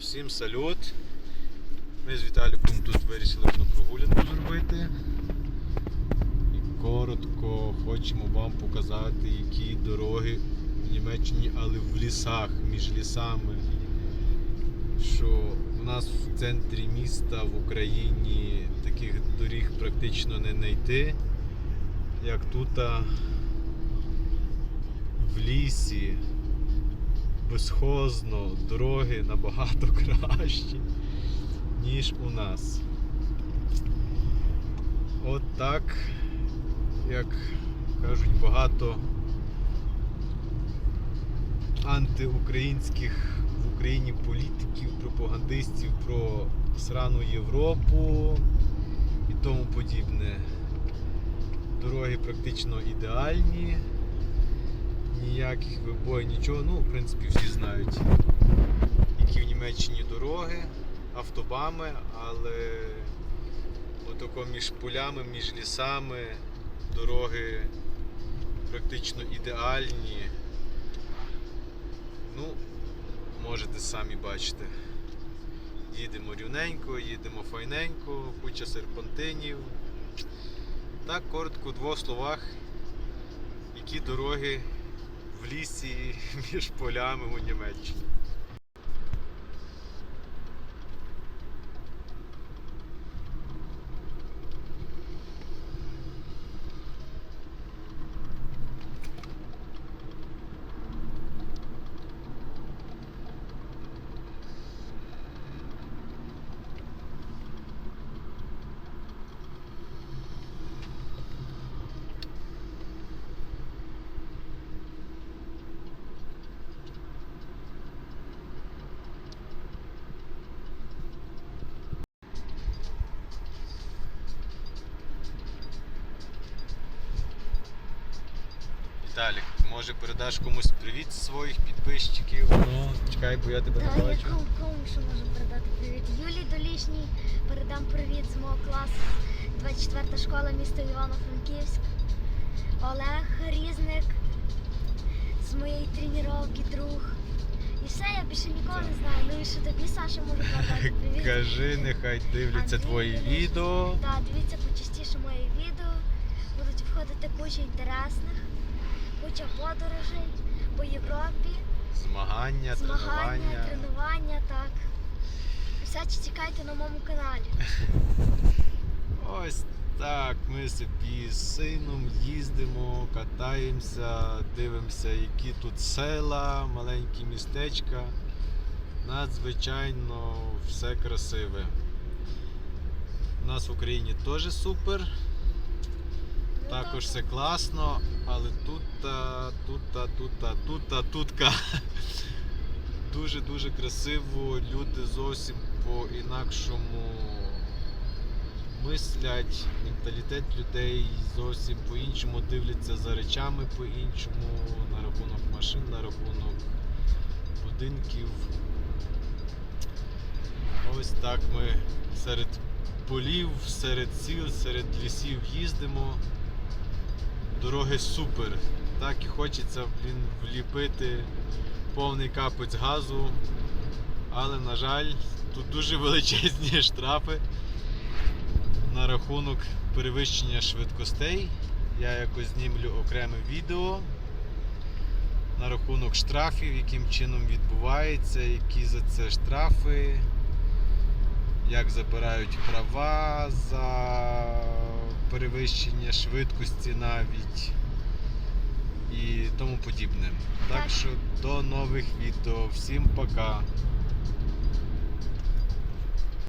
Всім салют. Ми з Віталіком тут вирішили одну прогулянку зробити. І коротко хочемо вам показати, які дороги в Німеччині, але в лісах, між лісами. Що у нас в центрі міста в Україні таких доріг практично не знайти, як тут в лісі безхозно, дороги набагато кращі, ніж у нас. От так, як кажуть, багато антиукраїнських в Україні політиків, пропагандистів про срану Європу і тому подібне. Дороги практично ідеальні ніяких вибоїв, нічого. Ну, в принципі, всі знають, які в Німеччині дороги, автобами, але отако між полями, між лісами дороги практично ідеальні. Ну, можете самі бачити. Їдемо рівненько, їдемо файненько, куча серпантинів. Так, коротко, в двох словах, які дороги лісі між полями у Німеччині. Віталік, може передаш комусь привіт своїх підписчиків? Ну, чекай, бо я тебе не Та я бачу. кому, кому що можу передати привіт? Юлії Долішній передам привіт з мого класу. 24 школа міста Івано-Франківськ. Олег Різник з моєї тренування друг. І все, я більше нікого не знаю. Ну і що тобі, Саша, можу передати привіт. Кажи, нехай дивляться Андрій твої Долішній. відео. Так, дивіться почастіше мої відео. Будуть входити куча інтересних, куча подорожей по Європі. Змагання, Змагання, тренування. тренування, так. Все чекайте на моєму каналі. Ось так, ми собі з сином їздимо, катаємося, дивимося, які тут села, маленькі містечка. Надзвичайно все красиве. У нас в Україні теж супер, також так. все класно, але тут, тут, тут, тут, тутка. Дуже-дуже красиво, люди зовсім по-інакшому мислять, менталітет людей зовсім по-іншому дивляться за речами по-іншому, на рахунок машин, на рахунок будинків. Ось так ми серед полів, серед сіл, серед лісів їздимо. Дороги супер. Так і хочеться блін, вліпити повний капець газу. Але, на жаль, тут дуже величезні штрафи на рахунок перевищення швидкостей. Я якось знімлю окреме відео на рахунок штрафів, яким чином відбувається, які за це штрафи, як забирають права за перевищення швидкості навіть і тому подібне. Так що до нових відео. Всім пока!